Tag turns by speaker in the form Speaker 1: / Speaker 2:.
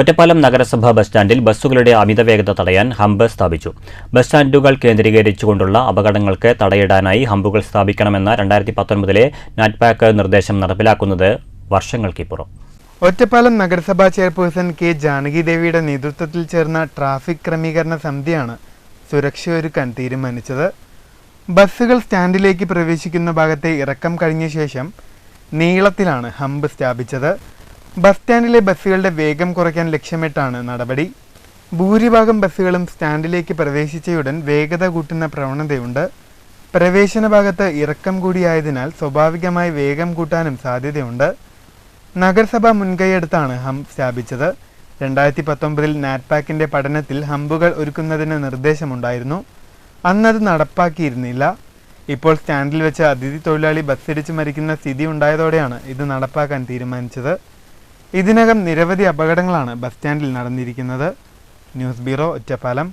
Speaker 1: ഒറ്റപ്പാലം നഗരസഭ ബസ് സ്റ്റാൻഡിൽ ബസ്സുകളുടെ അമിതവേഗത തടയാൻ ഹമ്പ് സ്ഥാപിച്ചു. ബസ് സ്റ്റാൻഡുകൾ കേന്ദ്രീകരിച്ചുകൊണ്ടുള്ള അപകടങ്ങൾക്ക് തടയിടാനായി ഹമ്പുകൾ സ്ഥാപിക്കണമെന്ന രണ്ടായിരത്തി പത്തൊൻപതിലെ നാറ്റ്പാക്ക് നിർദ്ദേശം നടപ്പിലാക്കുന്നത് വർഷങ്ങൾക്കിപ്പുറം.
Speaker 2: ഒറ്റപ്പാലം നഗരസഭാ ചെയർപേഴ്സൺ കെ ജാനകി ദേവിയുടെ നേതൃത്വത്തിൽ ചേർന്ന ട്രാഫിക് ക്രമീകരണ സമിതിയാണ് സുരക്ഷയൊരുക്കാൻ തീരുമാനിച്ചത്. ബസ്സുകൾ സ്റ്റാൻഡിലേക്ക് പ്രവേശിക്കുന്ന ഭാഗത്തെ ഇറക്കം കഴിഞ്ഞ ശേഷം നീളത്തിലാണ് ഹമ്പ് സ്ഥാപിച്ചത്. ബസ് സ്റ്റാൻഡിലെ ബസ്സുകളുടെ വേഗം കുറയ്ക്കാൻ ലക്ഷ്യമിട്ടാണ് നടപടി. ഭൂരിഭാഗം ബസ്സുകളും സ്റ്റാൻഡിലേക്ക് പ്രവേശിച്ചയുടൻ വേഗത കൂട്ടുന്ന പ്രവണതയുണ്ട്. പ്രവേശന ഭാഗത്ത് ഇറക്കം കൂടിയായതിനാൽ സ്വാഭാവികമായി വേഗം കൂട്ടാനും സാധ്യതയുണ്ട്. നഗരസഭ മുൻകൈയെടുത്താണ് ഹം സ്ഥാപിച്ചത്. രണ്ടായിരത്തി പത്തൊമ്പതിൽ നാറ്റ്പാക്കിന്റെ പഠനത്തിൽ ഹമ്പുകൾ ഒരുക്കുന്നതിന് നിർദ്ദേശമുണ്ടായിരുന്നു. അന്നത് നടപ്പാക്കിയിരുന്നില്ല. ഇപ്പോൾ സ്റ്റാൻഡിൽ വെച്ച് അതിഥി തൊഴിലാളി ബസ്സിടിച്ച് മരിക്കുന്ന സ്ഥിതി ഉണ്ടായതോടെയാണ് ഇത് നടപ്പാക്കാൻ തീരുമാനിച്ചത്. ഇതിനകം നിരവധി അപകടങ്ങളാണ് ബസ് സ്റ്റാൻഡിൽ നടന്നിരിക്കുന്നത്. News bureau Ottapalam.